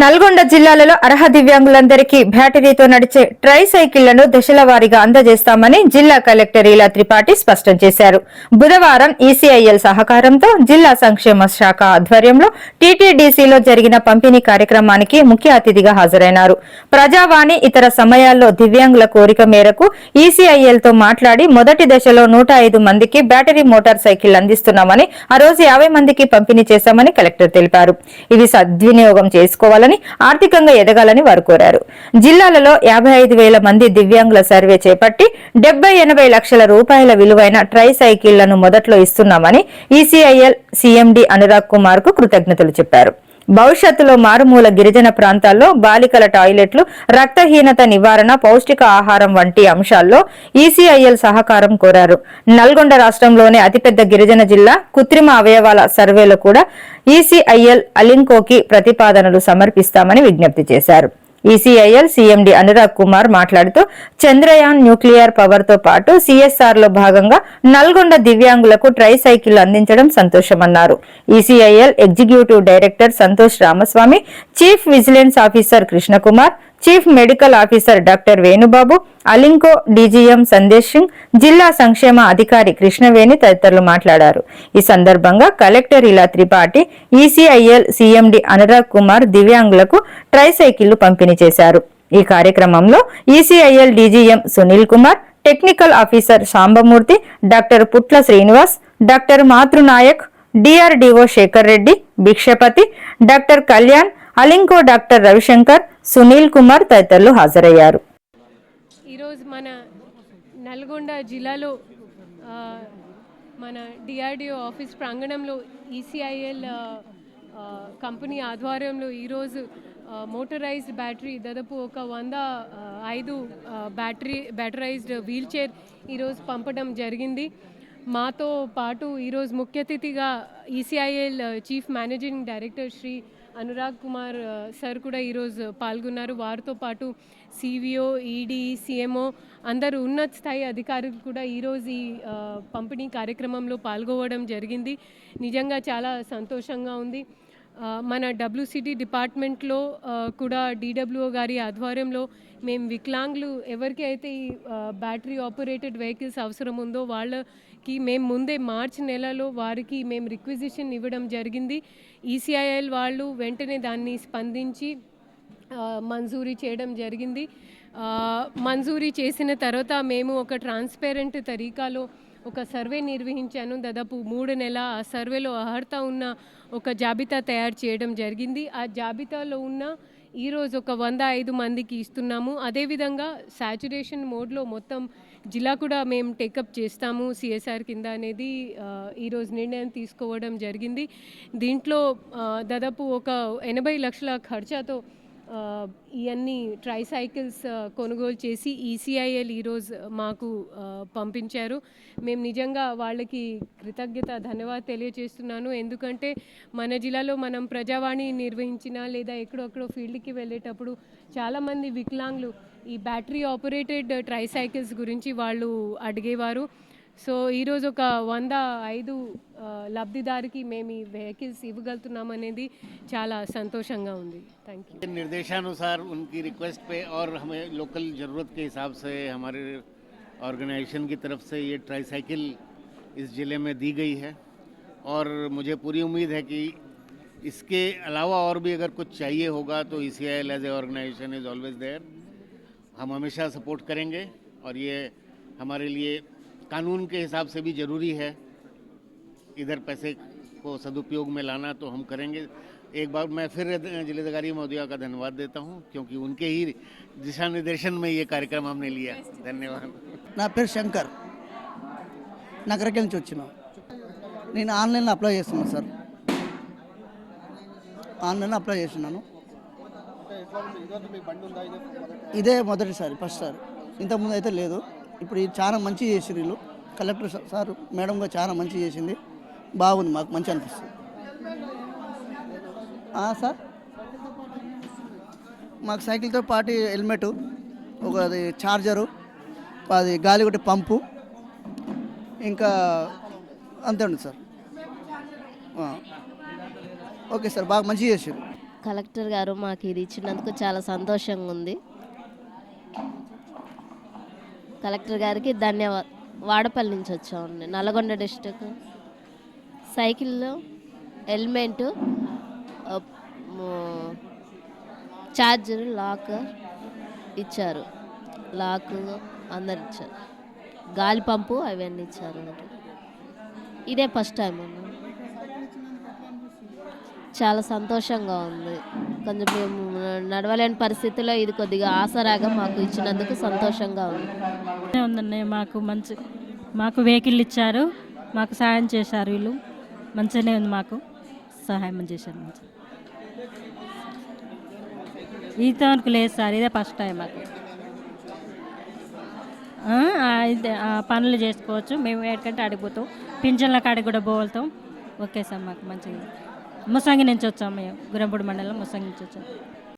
నల్గొండ జిల్లాలలో అర్హ దివ్యాంగులందరికీ బ్యాటరీతో నడిచే ట్రై సైకిళ్ళను దశల వారీగా అందజేస్తామని జిల్లా కలెక్టర్ ఇలా త్రిపాఠి స్పష్టం చేశారు. బుధవారం ఈసీఐఎల్ సహకారంతో జిల్లా సంక్షేమ శాఖ ఆధ్వర్యంలో టీటీడీసీలో జరిగిన పంపిణీ కార్యక్రమానికి ముఖ్య అతిథిగా హాజరైనారు. ప్రజావాణి ఇతర సమయాల్లో దివ్యాంగుల కోరిక మేరకు ఈసీఐఎల్తో మాట్లాడి మొదటి దశలో నూట ఐదు మందికి బ్యాటరీ మోటార్ సైకిల్ అందిస్తున్నామని ఆ రోజు యాభై మందికి పంపిణీ చేశామని కలెక్టర్ తెలిపారు. ఇవి సద్వినియోగం చేసుకోవాలి చేసుకోవాలని ఆర్థికంగా ఎదగాలని వారు కోరారు. జిల్లాలలో యాభై ఐదు వేల మంది దివ్యాంగుల సర్వే చేపట్టి డెబ్బై ఎనభై లక్షల రూపాయల విలువైన ట్రై సైకిళ్ళను మొదట్లో ఇస్తున్నామని ఈసీఐఎల్ సీఎండీ అనురాగ్ కుమార్కు కృతజ్ఞతలు చెప్పారు. భవిష్యత్తులో మారుమూల గిరిజన ప్రాంతాల్లో బాలికల టాయిలెట్లు రక్తహీనత నివారణ పౌష్టిక ఆహారం వంటి అంశాల్లో ఈసీఐఎల్ సహకారం కోరారు. నల్గొండ రాష్ట్రంలోనే అతిపెద్ద గిరిజన జిల్లా కృత్రిమ అవయవాల సర్వేలో కూడా ఈసీఐఎల్ అలింకోకి ప్రతిపాదనలు సమర్పిస్తామని విజ్ఞప్తి చేశారు. ఈసీఐఎల్ సీఎండీ అనురాగ్ కుమార్ మాట్లాడుతూ చంద్రయాన్ న్యూక్లియర్ పవర్తో పాటు సిఎస్ఆర్లో భాగంగా నల్గొండ దివ్యాంగులకు ట్రై సైకిల్ అందించడం సంతోషమన్నారు. ECIL executive director Santosh Ramaswami chief vigilance officer Krishnakumar chief medical officer doctor Venubabu Alimco DGM Sandesh Singh జిల్లా సంక్షేమ అధికారి కృష్ణవేణి తదితరులు మాట్లాడారు. ఈ సందర్భంగా collector Ila Tripathi ECIL CMD Anurag Kumar దివ్యాంగులకు ట్రై సైకిళ్ళు పంపిణీ చేశారు. ఈ కార్యక్రమంలో ECIL DGM Sunil Kumar technical officer Sambamurthy doctor Putla Srinivas doctor Matrunayak DRDO Shekar Reddy Bhikshapathi doctor Kalyan Alimco doctor Ravishankar Sunil Kumar తదితరులు హాజరయ్యారు. ఈరోజు మన నల్గొండ జిల్లాలో మన డిఆర్డిఓ ఆఫీస్ ప్రాంగణంలో ఈసీఐఎల్ కంపెనీ ఆధ్వర్యంలో ఈరోజు మోటరైజ్డ్ బ్యాటరీ దాదాపు ఒక వంద ఐదు బ్యాటరీ బ్యాటరైజ్డ్ వీల్ చైర్ ఈరోజు పంపడం జరిగింది. మాతో పాటు ఈరోజు ముఖ్య అతిథిగా ECIL chief managing director Shri Anurag Kumar sir కూడా ఈరోజు పాల్గొన్నారు. వారితో పాటు సివిఓ ఈడీ సీఎంఓ అందరూ ఉన్నత స్థాయి అధికారులు కూడా ఈరోజు ఈ పంపిణీ కార్యక్రమంలో పాల్గొవడం జరిగింది. నిజంగా చాలా సంతోషంగా ఉంది. మన డబ్ల్యూసిటీ డిపార్ట్మెంట్లో కూడా డీడబ్ల్యూఓ గారి ఆధ్వర్యంలో మేము వికలాంగులు ఎవరికి అయితే ఈ బ్యాటరీ ఆపరేటెడ్ వెహికల్స్ అవసరం ఉందో వాళ్ళ కి మేము ముందే మార్చి నెలలో వారికి మేము రిక్విజిషన్ ఇవ్వడం జరిగింది. ఈసీఐఎల్ వాళ్ళు వెంటనే దాన్ని స్పందించి మంజూరీ చేయడం జరిగింది. మంజూరీ చేసిన తర్వాత మేము ఒక ట్రాన్స్పేరెంట్ తరీకాలో ఒక సర్వే నిర్వహించాను. దాదాపు మూడు నెల ఆ సర్వేలో అర్హత ఉన్న ఒక జాబితా తయారు చేయడం జరిగింది. ఆ జాబితాలో ఉన్న ఈరోజు ఒక వంద ఐదు మందికి ఇస్తున్నాము. అదేవిధంగా సాచురేషన్ మోడ్లో మొత్తం జిల్లా కూడా మేము టేకప్ చేస్తాము సిఎస్ఆర్ కింద అనేది ఈరోజు నిర్ణయం తీసుకోవడం జరిగింది. దీంట్లో దాదాపు ఒక ఎనభై లక్షల ఖర్చాతో ఇవన్నీ ట్రైసైకిల్స్ కొనుగోలు చేసి ఈసీఐఎల్ ఈరోజు మాకు పంపించారు. మేము నిజంగా వాళ్ళకి కృతజ్ఞత ధన్యవాదాలు తెలియజేస్తున్నాను. ఎందుకంటే మన జిల్లాలో మనం ప్రజావాణి నిర్వహించిన లేదా ఎక్కడొక్కడో ఫీల్డ్కి వెళ్ళేటప్పుడు చాలామంది వికలాంగులు ఈ బ్యాటరీ ఆపరేటెడ్ ట్రైసైకిల్స్ గురించి వాళ్ళు అడిగేవారు. సో ఈరోజు ఒక వంద ఐదు ఆ, లబ్ధిదారికి మేము ఈ వెహికల్స్ ఇవ్వగలుగుతున్నాం అనేది చాలా సంతోషంగా ఉంది థ్యాంక్ యూ निर्देशानुसार उनकी रिक्वेस्ट पे और हमें लोकल ज़रूरत के हिसाब से हमारे ऑर्गेनाइजेशन की तरफ से ये ट्राईसाइकिल इस ज़िले में दी गई है और मुझे पूरी उम्मीद है कि इसके अलावा और भी अगर कुछ चाहिए होगा तो E C I L as a organisation is always there हम हमेशा सपोर्ट करेंगे और ये हमारे लिए कानून के हिसाब से भी ज़रूरी है इधर पैसे को सदुपयोग में लाना तो हम करेंगे एक बार मैं फिर जिलाधिकारी महोदया का धन्यवाद देता हूं क्योंकि उनके ही दिशा निर्देशन में ये कार्यक्रम हमने लिया धन्यवाद నా పేరు శంకర్ నగరకి నుంచి వచ్చిన నేను ఆన్లైన్లో అప్లై చేస్తున్నాను సార్ ఆన్లైన్లో అప్లై చేస్తున్నాను ఇదే మొదటిసారి ఫస్ట్ సార్ ఇంతకుముందు అయితే లేదు ఇప్పుడు ఇది చాలా మంచి చేసింది వీళ్ళు. కలెక్టర్ సార్ మేడం కూడా చాలా మంచి చేసింది. బాగుంది మాకు మంచి అనిపిస్తుంది. సార్? మాకు సైకిల్తో పాటు హెల్మెట్ ఒక అది చార్జరు అది గాలిగొట్టే పంపు ఇంకా అంతే ఉంది సార్. ఓకే సార్ బాగా మంచిగా చేశారు కలెక్టర్ గారు మాకు ఇది ఇచ్చినందుకు చాలా సంతోషంగా ఉంది. కలెక్టర్ గారికి ధన్యవాదాలు వాడపల్లి నుంచి వచ్చామండి. నల్గొండ డిస్టిక్ సైకిల్లో హెల్మెట్ ఛార్జర్ లాక్ ఇచ్చారు. లాక్ అందరు ఇచ్చారు గాలి పంపు అవన్నీ ఇచ్చారు. ఇదే ఫస్ట్ టైం అన్న చాలా సంతోషంగా ఉంది. కొంచెం మేము నడవలేని పరిస్థితిలో ఇది కొద్దిగా ఆసరాగా మాకు ఇచ్చినందుకు సంతోషంగా ఉంది. ఉందండి. మాకు మంచి మాకు వెహికల్ ఇచ్చారు. మాకు సహాయం చేశారు వీళ్ళు. మంచిగానే ఉంది మాకు. సహాయం చేశారు మంచి ఈత వరకు లేదు సార్. ఇదే ఫస్ట్ టైం మాకు. ఇదే, పనులు చేసుకోవచ్చు. మేము ఎక్కడికంటే అడిగిపోతాం పింఛన్ల కాడికి కూడా పోగలుగుతాం. ఓకే సార్ మాకు మంచిగా. ముసంగి నుంచి వచ్చాం మేము గురంపూడి మండలం ముసంగి నుంచి వచ్చాం